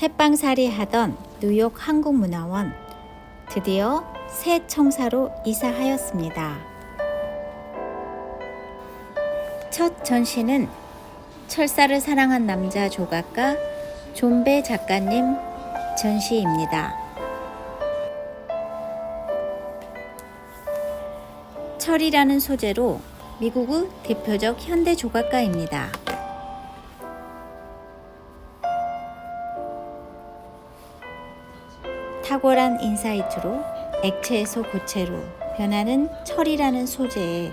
새빵살이 하던 뉴욕 한국문화원 드디어 새 청사로 이사하였습니다. 첫 전시는 철사를 사랑한 남자 조각가 존배 작가님 전시입니다. 철이라는 소재로 미국의 대표적 현대 조각가입니다. 탁월한 인사이트로 액체에서 고체로 변하는 철이라는 소재에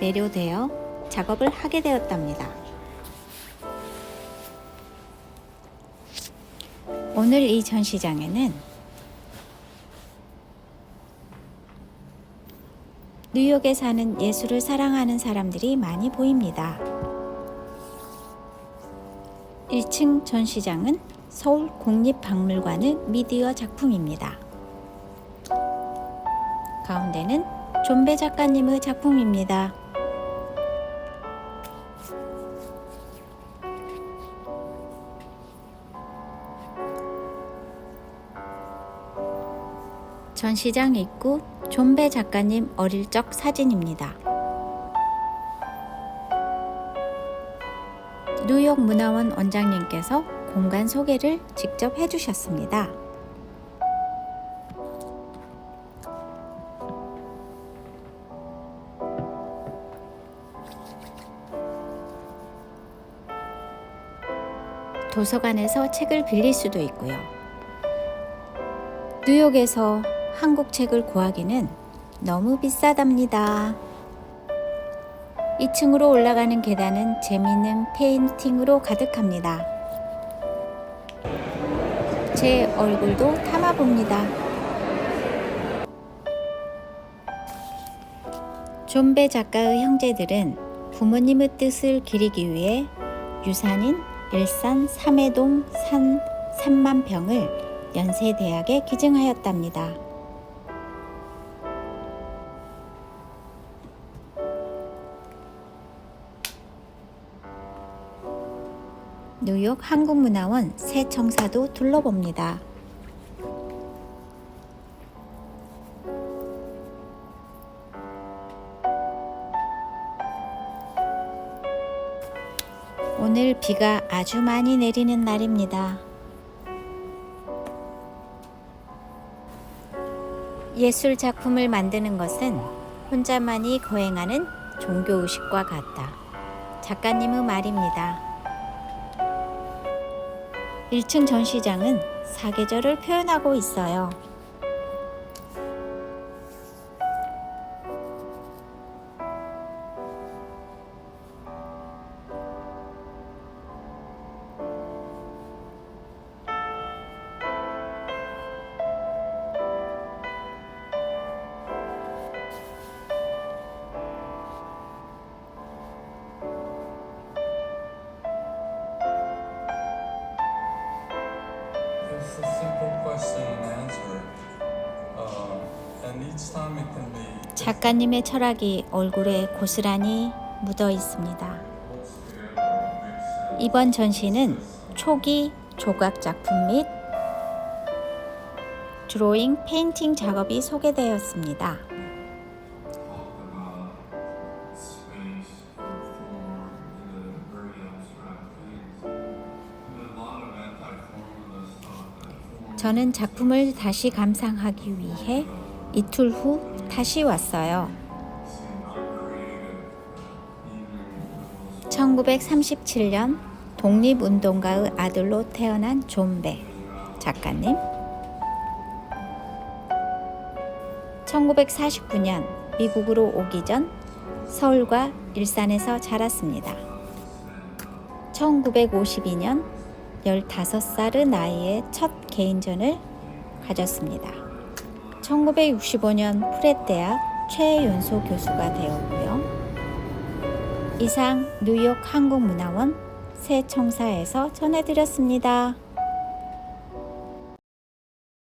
매료되어 작업을 하게 되었답니다. 오늘 이 전시장에는 뉴욕에 사는 예술을 사랑하는 사람들이 많이 보입니다. 1층 전시장은 서울 국립박물관의 미디어 작품입니다. 가운데는 존배 작가님의 작품입니다. 전시장 입구 존배 작가님 어릴 적 사진입니다. 뉴욕 문화원 원장님께서 공간 소개를 직접 해주셨습니다. 도서관에서 책을 빌릴 수도 있고요. 뉴욕에서 한국 책을 구하기는 너무 비싸답니다. 2층으로 올라가는 계단은 재미있는 페인팅으로 가득합니다. 제 얼굴도 담아봅니다. 존배 작가의 형제들은 부모님의 뜻을 기리기 위해 유산인 일산 삼해동 산 3만 평을 연세대학에 기증하였답니다. 뉴욕 한국문화원 새 청사도 둘러봅니다. 오늘 비가 아주 많이 내리는 날입니다. 예술 작품을 만드는 것은 혼자만이 거행하는 종교의식과 같다. 작가님의 말입니다. 1층 전시장은 사계절을 표현하고 있어요. A simple question and answer. Uh, and each time it can be 작가님의 철학이 얼굴에 고스란히 묻어 있습니다. 이번 전시는 초기 조각 작품 및 드로잉, 페인팅 작업이 소개되었습니다. 저는 작품을 다시 감상하기 위해 이틀 후 다시 왔어요. seemed uncreative, even the most 1937년 독립운동가의 아들로 태어난 존배 작가님. 1949년 미국으로 오기 전 서울과 일산에서 자랐습니다. 1952년 15살의 나이에 첫 개인전을 가졌습니다. 1965년 프렛대학 최연소 교수가 되었고요. 이상 뉴욕 한국문화원 새 청사에서 전해드렸습니다.